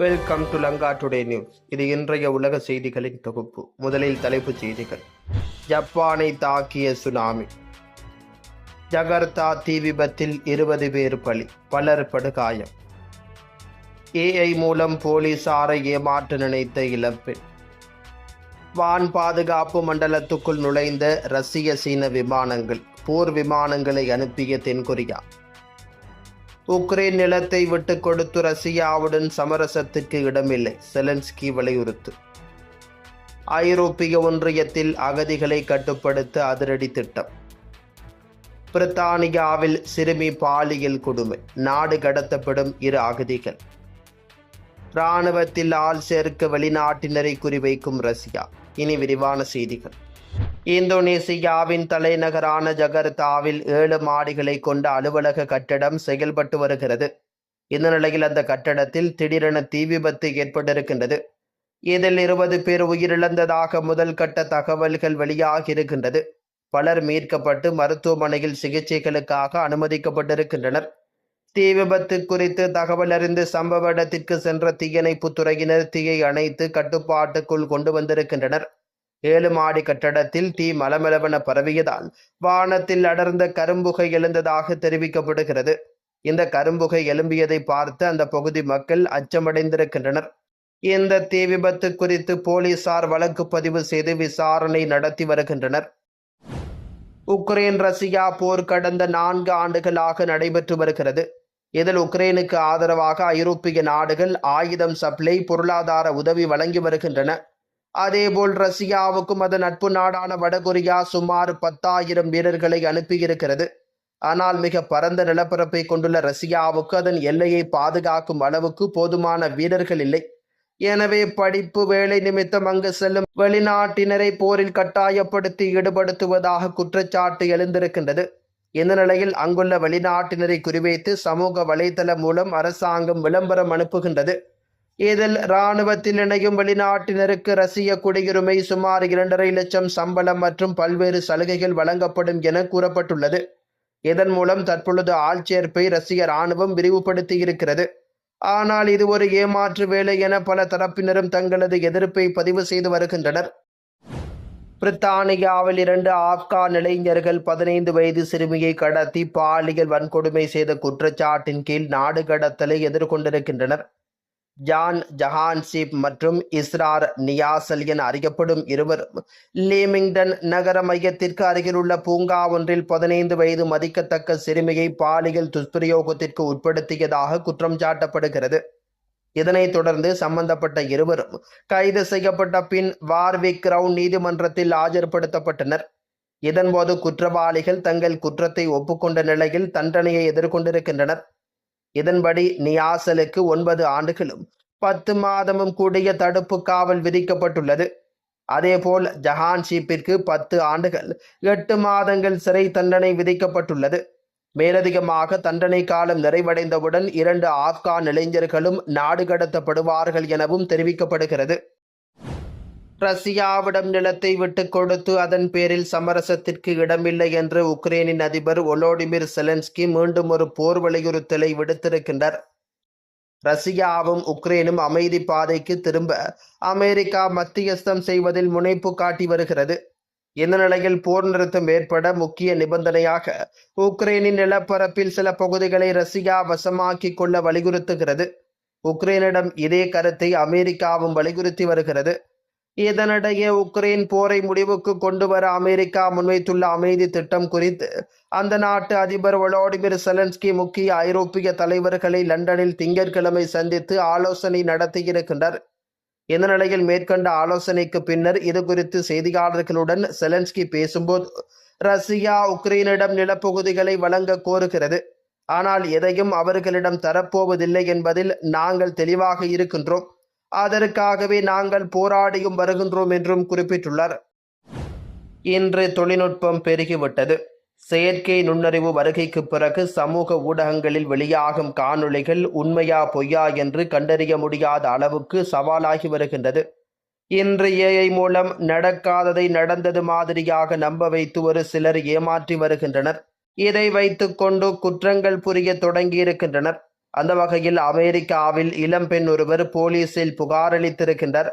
Welcome to Lanka today news இது இன்றைய உலக செய்திகளின் தொகுப்பு. முதலில் தலைப்புச் செய்திகள். ஜப்பானை தாக்கிய சுனாமி. ஜகர்த்தா தீ விபத்தில் இருபது பேர் பலி. பலர் படுகாயம். ஏஐ மூலம் போலீசாரை ஏமாற்ற நினைத்த இழப்பெண் வான் பாதுகாப்பு மண்டலத்துக்குள் நுழைந்த ரஷ்ய சீன விமானங்கள். போர் விமானங்களை அனுப்பிய தென்கொரியா. உக்ரைன் நிலத்தை விட்டு கொடுத்து ரஷ்யாவுடன் சமரசத்துக்கு இடமில்லை. செலன்ஸ்கி வலியுறுத்து. ஐரோப்பிய ஒன்றியத்தில் அகதிகளை கட்டுப்படுத்த அதிரடி திட்டம். பிரித்தானியாவில் சிறுமி பாலியல் கொடுமை. நாடு கடத்தப்படும் இரு அகதிகள். இராணுவத்தில் ஆள் சேர்க்க வெளிநாட்டினரை குறிவைக்கும் ரஷ்யா. இனி விரிவான செய்திகள். இந்தோனேசியாவின் தலைநகரான ஜகர்த்தாவில் ஏழு மாடிகளை கொண்ட அலுவலக கட்டடம் செயல்பட்டு வருகிறது. இந்த நிலையில் அந்த கட்டடத்தில் திடீரென தீ விபத்து ஏற்பட்டிருக்கின்றது. இதில் இருபது பேர் உயிரிழந்ததாக முதல் கட்ட தகவல்கள் வெளியாகியிருக்கின்றது. பலர் மீட்கப்பட்டு மருத்துவமனையில் சிகிச்சைகளுக்காக அனுமதிக்கப்பட்டிருக்கின்றனர். தீ விபத்து குறித்து தகவல் அறிந்து சம்பவ இடத்திற்கு சென்ற தீயணைப்பு துறையினர் தீயை அணைத்து கட்டுப்பாட்டுக்குள் கொண்டு வந்திருக்கின்றனர். ஏழு மாடி கட்டடத்தில் தீ மலமளவென பரவியதால் வானத்தில் அடர்ந்த கரும்புகை எழுந்ததாக தெரிவிக்கப்படுகிறது. இந்த கரும்புகை எழும்பியதை பார்த்து அந்த பகுதி மக்கள் அச்சமடைந்திருக்கின்றனர். இந்த தீ விபத்து குறித்து போலீசார் வழக்கு பதிவு செய்து விசாரணை நடத்தி வருகின்றனர். உக்ரைன் ரஷ்யா போர் கடந்த நான்கு ஆண்டுகளாக நடைபெற்று வருகிறது. இதில் உக்ரைனுக்கு ஆதரவாக ஐரோப்பிய நாடுகள் ஆயுதம் சப்ளை பொருளாதார உதவி வழங்கி வருகின்றன. அதேபோல் ரஷ்யாவுக்கும் அதன் நட்பு நாடான வடகொரியா சுமார் பத்தாயிரம் வீரர்களை அனுப்பியிருக்கிறது. ஆனால் மிக பரந்த நிலப்பரப்பை கொண்டுள்ள ரஷ்யாவுக்கு அதன் எல்லையை பாதுகாக்கும் அளவுக்கு போதுமான வீரர்கள் இல்லை. எனவே படிப்பு வேலை நிமித்தம் அங்கு செல்லும் வெளிநாட்டினரை போரில் கட்டாயப்படுத்தி ஈடுபடுத்துவதாக குற்றச்சாட்டு எழுந்திருக்கின்றது. இந்த நிலையில் அங்குள்ள வெளிநாட்டினரை குறிவைத்து சமூக வலைதளம் மூலம் அரசாங்கம் விளம்பரம் அனுப்புகின்றது. இதில் இராணுவத்தில் இணையும் வெளிநாட்டினருக்கு ரசிய குடியுரிமை சுமார் இரண்டரை லட்சம் சம்பளம் மற்றும் பல்வேறு சலுகைகள் வழங்கப்படும் என கூறப்பட்டுள்ளது. இதன் மூலம் தற்பொழுது ஆட்சேர்ப்பை ரஷ்ய இராணுவம் விரிவுபடுத்தி இருக்கிறது. ஆனால் இது ஒரு ஏமாற்று வேலை என பல தரப்பினரும் தங்களது எதிர்ப்பை பதிவு செய்து வருகின்றனர். பிரித்தானியாவில் இரண்டு ஆப்கான் இளைஞர்கள் பதினைந்து வயது சிறுமியை கடத்தி பாலியல் வன்கொடுமை செய்த குற்றச்சாட்டின் கீழ் நாடு கடத்தலை எதிர்கொண்டிருக்கின்றனர். ஜான் ஜஹான்ஷிப் மற்றும் இஸ்ரார் நியாசல் என அறியப்படும் இருவரும் லீமிங்டன் நகர மையத்திற்கு அருகிலுள்ள பூங்கா ஒன்றில் பதினைந்து வயது மதிக்கத்தக்க சிறுமியை பாலியல் துஷ்பிரயோகத்திற்கு உட்படுத்தியதாக குற்றம் சாட்டப்படுகிறது. இதனைத் தொடர்ந்து சம்பந்தப்பட்ட இருவரும் கைது செய்யப்பட்ட பின் வார்விக் கிரவுன் நீதிமன்றத்தில் ஆஜர்படுத்தப்பட்டனர். இதன்போது குற்றவாளிகள் தங்கள் குற்றத்தை ஒப்புக்கொண்ட நிலையில் தண்டனையை எதிர்கொண்டிருக்கின்றனர். இதன்படி நியாசலுக்கு ஒன்பது ஆண்டுகளும் பத்து மாதமும் கூடிய தடுப்பு காவல் விதிக்கப்பட்டுள்ளது. அதேபோல் ஜஹான்ஷீப்பிற்கு பத்து ஆண்டுகள் எட்டு மாதங்கள் சிறை தண்டனை விதிக்கப்பட்டுள்ளது. மேலதிகமாக தண்டனை காலம் நிறைவடைந்தவுடன் இரண்டு ஆப்கான் இளைஞர்களும் நாடு கடத்தப்படுவார்கள் எனவும் தெரிவிக்கப்படுகிறது. ரஷ்யாவிடம் நிலத்தை விட்டு கொடுத்து அதன் பேரில் சமரசத்திற்கு இடமில்லை என்று உக்ரைனின் அதிபர் ஒலோடிமிர் செலன்ஸ்கி மீண்டும் ஒரு போர் வலியுறுத்தலை விடுத்திருக்கின்றார். ரஷ்யாவும் உக்ரைனும் அமைதி பாதைக்கு திரும்ப அமெரிக்கா மத்தியஸ்தம் செய்வதில் முனைப்பு காட்டி வருகிறது. இந்த நிலையில் போர் நிறுத்தம் ஏற்பட முக்கிய நிபந்தனையாக உக்ரைனின் நிலப்பரப்பில் சில பகுதிகளை ரஷ்யா வசமாக்கிக் கொள்ள வலியுறுத்துகிறது. உக்ரைனிடம் இதே கருத்தை அமெரிக்காவும் வலியுறுத்தி வருகிறது. இதனிடையே உக்ரைன் போரை முடிவுக்கு கொண்டு வர அமெரிக்கா முன்வைத்துள்ள அமைதி திட்டம் குறித்து அந்த நாட்டு அதிபர் வொலோடிமிர் செலன்ஸ்கி முக்கிய ஐரோப்பிய தலைவர்களை லண்டனில் திங்கட்கிழமை சந்தித்து ஆலோசனை நடத்தியிருக்கின்றார் இந்த நிலையில் மேற்கண்ட ஆலோசனைக்கு பின்னர் இது குறித்து செய்தியாளர்களுடன் செலன்ஸ்கி பேசும்போது ரஷ்யா உக்ரைனிடம் நிலப்பகுதிகளை வழங்க கோருகிறது. ஆனால் எதையும் அவர்களிடம் தரப்போவதில்லை என்பதில் நாங்கள் தெளிவாக இருக்கின்றோம். அதற்காகவே நாங்கள் போராடியும் வருகின்றோம் என்றும் குறிப்பிட்டுள்ளார். இன்று தொழில்நுட்பம் பெருகிவிட்டது. செயற்கை நுண்ணறிவு வருகைக்கு பிறகு சமூக ஊடகங்களில் வெளியாகும் காணொளிகள் உண்மையா பொய்யா என்று கண்டறிய முடியாத அளவுக்கு சவாலாகி வருகின்றது. இன்று ஏஐ மூலம் நடக்காததை நடந்தது மாதிரியாக நம்ப வைத்து ஒரு சிலர் ஏமாற்றி வருகின்றனர். இதை வைத்துக்கொண்டு குற்றங்கள் புரிய தொடங்கியிருக்கின்றனர் அந்த வகையில் அமெரிக்காவில் இளம்பெண் ஒருவர் போலீசில் புகாரளித்திருக்கின்றார்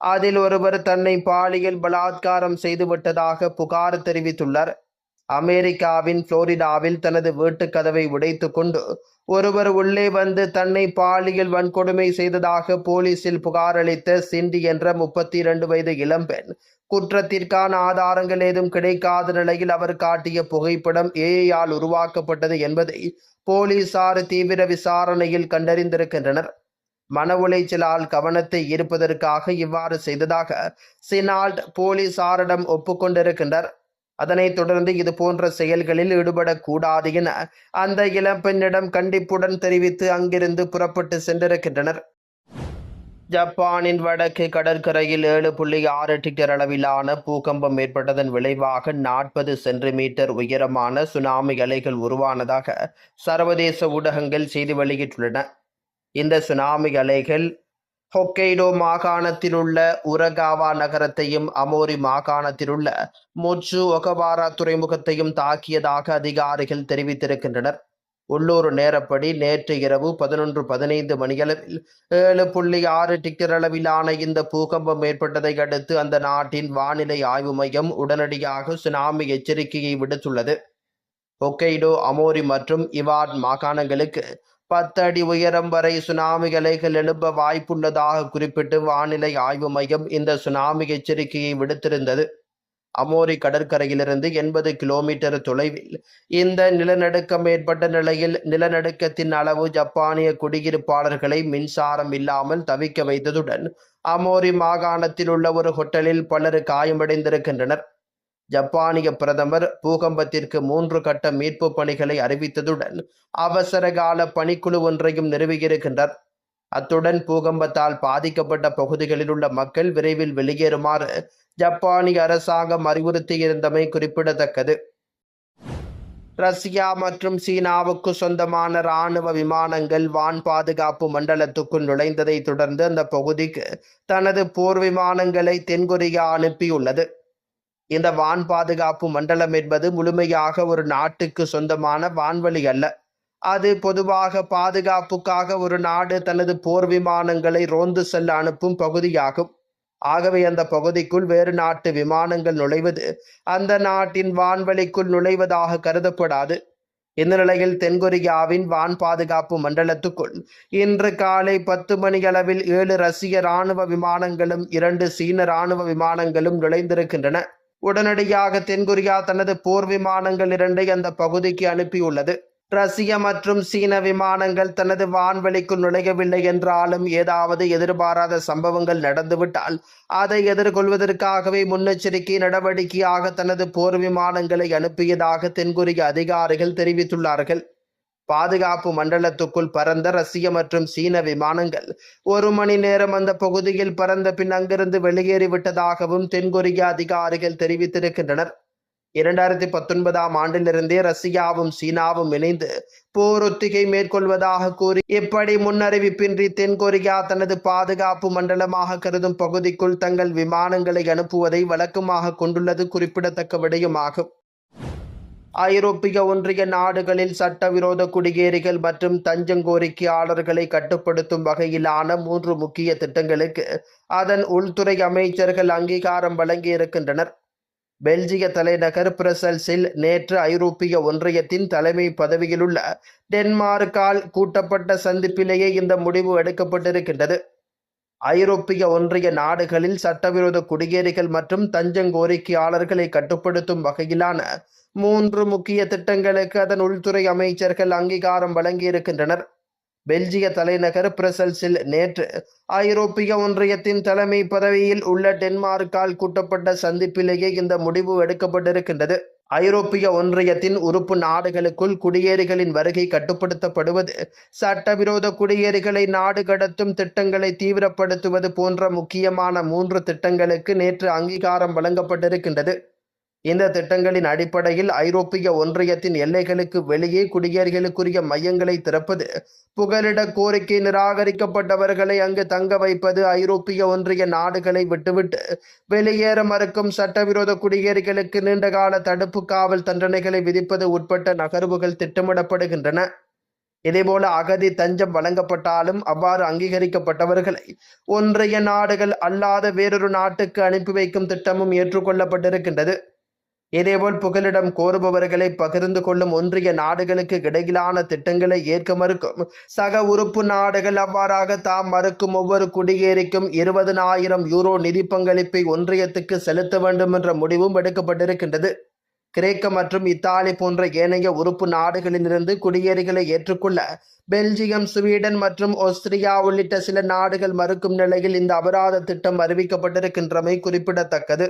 அதில் ஒருவர் தன்னை பாலியல் பலாத்காரம் செய்துவிட்டதாக புகார் தெரிவித்துள்ளார். அமெரிக்காவின் புளோரிடாவில் தனது வீட்டுக் கதவை உடைத்து கொண்டு ஒருவர் உள்ளே வந்து தன்னை பாலியல் வன்கொடுமை செய்ததாக போலீசில் புகார் அளித்த சிண்டி என்ற முப்பத்தி இரண்டு வயது இளம்பெண் குற்றத்திற்கான ஆதாரங்கள் ஏதும் கிடைக்காத நிலையில் அவர் காட்டிய புகைப்படம் ஏஐயால் உருவாக்கப்பட்டது என்பதை போலீசார் தீவிர விசாரணையில் கண்டறிந்திருக்கின்றனர். மன உளைச்சலால் கவனத்தை ஈர்ப்பதற்காக இவ்வாறு செய்ததாக சினால்ட் போலீசாரிடம் ஒப்புக்கொண்டிருக்கின்றார் அதனைத் தொடர்ந்து இது போன்ற செயல்களில் ஈடுபடக்கூடாது என அந்த இளம்பெண்ணிடம் கண்டிப்புடன் தெரிவித்து அங்கிருந்து புறப்பட்டு சென்றிருக்கின்றனர். ஜப்பானின் வடக்கு கடற்கரையில் ஏழு புள்ளி ஆறு டிக்டர் அளவிலான பூகம்பம் ஏற்பட்டதன் விளைவாக நாற்பது சென்டிமீட்டர் உயரமான சுனாமி அலைகள் உருவானதாக சர்வதேச ஊடகங்கள் செய்தி வெளியிட்டுள்ளன. இந்த சுனாமி அலைகள் ஹொக்கைடோ மாகாணத்திலுள்ள உரகாவா நகரத்தையும் அமோரி மாகாணத்திலுள்ள மொச்சு ஒகவாரா துறைமுகத்தையும் தாக்கியதாக அதிகாரிகள் தெரிவித்திருக்கின்றனர். உள்ளூர் நேரப்படி நேற்று இரவு பதினொன்று பதினைந்து மணியளவில் ஏழு புள்ளி ஆறு டிக்டர் அளவிலான இந்த பூகம்பம் ஏற்பட்டதை அடுத்து அந்த நாட்டின் வானிலை ஆய்வு மையம் உடனடியாக சுனாமி எச்சரிக்கையை விடுத்துள்ளது. ஒக்கைடோ அமோரி மற்றும் இவாட் மாகாணங்களுக்கு பத்து அடி உயரம் வரை சுனாமி அலைகள் எழும்ப வாய்ப்புள்ளதாக குறிப்பிட்டு வானிலை ஆய்வு மையம் இந்த சுனாமி எச்சரிக்கையை விடுத்திருந்தது. அமோரி கடற்கரையிலிருந்து எண்பது கிலோமீட்டர் தொலைவில் இந்த நிலநடுக்கம் ஏற்பட்ட நிலையில் நிலநடுக்கத்தின் அளவு ஜப்பானிய குடியிருப்பாளர்களை மின்சாரம் இல்லாமல் தவிக்க வைத்ததுடன் அமோரி மாகாணத்தில் உள்ள ஒரு ஹோட்டலில் பலர் காயமடைந்திருக்கின்றனர். ஜப்பானிய பிரதமர் பூகம்பத்திற்கு மூன்று கட்ட மீட்பு பணிகளை அறிவித்ததுடன் அவசர கால பணிக்குழு ஒன்றையும் நிறுவியிருக்கின்றார். அத்துடன் பூகம்பத்தால் பாதிக்கப்பட்ட பகுதிகளில் உள்ள மக்கள் விரைவில் வெளியேறுமாறு ஜப்பானிய அரசாங்கம் அறிவுறுத்தியிருந்தமை குறிப்பிடத்தக்கது. ரஷ்யா மற்றும் சீனாவுக்கு சொந்தமான இராணுவ விமானங்கள் வான் பாதுகாப்பு மண்டலத்துக்குள் நுழைந்ததை தொடர்ந்து அந்த பகுதிக்கு தனது போர் விமானங்களை தென்கொரியா அனுப்பியுள்ளது. இந்த வான் பாதுகாப்பு மண்டலம் என்பது முழுமையாக ஒரு நாட்டுக்கு சொந்தமான வான்வழி அல்ல. அது பொதுவாக பாதுகாப்புக்காக ஒரு நாடு தனது போர் விமானங்களை ரோந்து செல்ல அனுப்பும் பகுதியாகும். ஆகவே அந்த பகுதிக்குள் வேறு நாட்டு விமானங்கள் நுழைவது அந்த நாட்டின் வான்வெளிக்குள் நுழைவதாக கருதப்படாது. இந்த நிலையில் தென்கொரியாவின் வான் பாதுகாப்பு மண்டலத்துக்குள் இன்று காலை பத்து மணி அளவில் ஏழு ரஷ்ய இராணுவ விமானங்களும் இரண்டு சீன இராணுவ விமானங்களும் நுழைந்திருக்கின்றன. உடனடியாக தென்கொரியா தனது போர் விமானங்கள் இரண்டை அந்த பகுதிக்கு அனுப்பியுள்ளது. ரஷ்ய மற்றும் சீன விமானங்கள் தனது வான்வெளிக்குள் நுழையவில்லை என்றாலும் ஏதாவது எதிர்பாராத சம்பவங்கள் நடந்துவிட்டால் அதை எதிர்கொள்வதற்காகவே முன்னெச்சரிக்கை நடவடிக்கையாக தனது போர் விமானங்களை அனுப்பியதாக தென்கொரிய அதிகாரிகள் தெரிவித்துள்ளார்கள். பாதுகாப்பு மண்டலத்துக்குள் பறந்த ரஷ்ய மற்றும் சீன விமானங்கள். ஒரு மணி நேரம் அந்த பகுதியில் பறந்த பின் அங்கிருந்து வெளியேறிவிட்டதாகவும் தென்கொரிய அதிகாரிகள் தெரிவித்திருக்கின்றனர். இரண்டாயிரத்தி பத்தொன்பதாம் ஆண்டிலிருந்தே ரஷ்யாவும் சீனாவும் இணைந்து போர் ஒத்திகை மேற்கொள்வதாக கூறி இப்படி முன்னறிவிப்பின்றி தென்கொரியா தனது பாதுகாப்பு மண்டலமாக கருதும் பகுதிக்குள் தங்கள் விமானங்களை அனுப்புவதை வழக்கமாக கொண்டுள்ளது குறிப்பிடத்தக்க விடயமாகும். ஐரோப்பிய ஒன்றிய நாடுகளில் சட்டவிரோத குடியேறிகள் மற்றும் தஞ்சம் கோரிக்கையாளர்களை கட்டுப்படுத்தும் வகையிலான மூன்று முக்கிய திட்டங்களுக்கு அதன் உள்துறை அமைச்சர்கள் அங்கீகாரம் வழங்கியிருக்கின்றனர். பெல்ஜிய தலைநகர் பிரசல்ஸில் நேற்று ஐரோப்பிய ஒன்றியத்தின் தலைமை பதவியிலுள்ள டென்மார்க்கால் கூட்டப்பட்ட சந்திப்பிலேயே இந்த முடிவு எடுக்கப்பட்டிருக்கின்றது. ஐரோப்பிய ஒன்றிய நாடுகளில் சட்டவிரோத குடியேறிகள் மற்றும் தஞ்சம் கோரிக்கையாளர்களை கட்டுப்படுத்தும் வகையிலான மூன்று முக்கிய திட்டங்களுக்கு அதன் உள்துறை அமைச்சர்கள் அங்கீகாரம் வழங்கியிருக்கின்றனர். பெல்ஜிய தலைநகர் பிரசல்ஸில் நேற்று ஐரோப்பிய ஒன்றியத்தின் தலைமை பதவியில் உள்ள டென்மார்க்கால் கூட்டப்பட்ட சந்திப்பிலேயே இந்த முடிவு எடுக்கப்பட்டிருக்கின்றது. ஐரோப்பிய ஒன்றியத்தின் உறுப்பு நாடுகளுக்குள் குடியேறிகளின் வருகை கட்டுப்படுத்தப்படுவது சட்டவிரோத குடியேறிகளை நாடு கடத்தும் திட்டங்களை தீவிரப்படுத்துவது போன்ற முக்கியமான மூன்று திட்டங்களுக்கு நேற்று அங்கீகாரம் வழங்கப்பட்டிருக்கின்றது. இந்த திட்டங்களின் அடிப்படையில் ஐரோப்பிய ஒன்றியத்தின் எல்லைகளுக்கு வெளியே குடியேறிகளுக்குரிய மையங்களை திறப்பது புகலிட கோரிக்கை நிராகரிக்கப்பட்டவர்களை அங்கு தங்க வைப்பது ஐரோப்பிய ஒன்றிய நாடுகளை விட்டுவிட்டு வெளியேற மறுக்கும் சட்டவிரோத குடியேறிகளுக்கு நீண்டகால தடுப்பு காவல் தண்டனைகளை விதிப்பது உட்பட்ட நகர்வுகள் திட்டமிடப்படுகின்றன. இதேபோல அகதி தஞ்சம் வழங்கப்பட்டாலும் அவ்வாறு அங்கீகரிக்கப்பட்டவர்களை ஒன்றிய நாடுகள் அல்லாத வேறொரு நாட்டுக்கு அனுப்பி வைக்கும் திட்டமும் ஏற்றுக்கொள்ளப்பட்டிருக்கின்றது. இதேபோல் புகலிடம் கோருபவர்களை பகிர்ந்து கொள்ளும் ஒன்றிய நாடுகளுக்கு இடையிலான திட்டங்களை ஏற்க மறுக்கும். சக உறுப்பு நாடுகள் அவ்வாறாக தாம் மறுக்கும் ஒவ்வொரு குடியேறிக்கும் இருபதனாயிரம் யூரோ நிதி பங்களிப்பை ஒன்றியத்துக்கு செலுத்த வேண்டும் என்ற முடிவும் எடுக்கப்பட்டிருக்கின்றது. கிரேக்க மற்றும் இத்தாலி போன்ற ஏனைய உறுப்பு நாடுகளிலிருந்து குடியேறிகளை ஏற்றுக்கொள்ள பெல்ஜியம் ஸ்வீடன் மற்றும் ஆஸ்திரியா உள்ளிட்ட சில நாடுகள் மறுக்கும் நிலையில் இந்த அபராத திட்டம் அறிவிக்கப்பட்டிருக்கின்றமை குறிப்பிடத்தக்கது.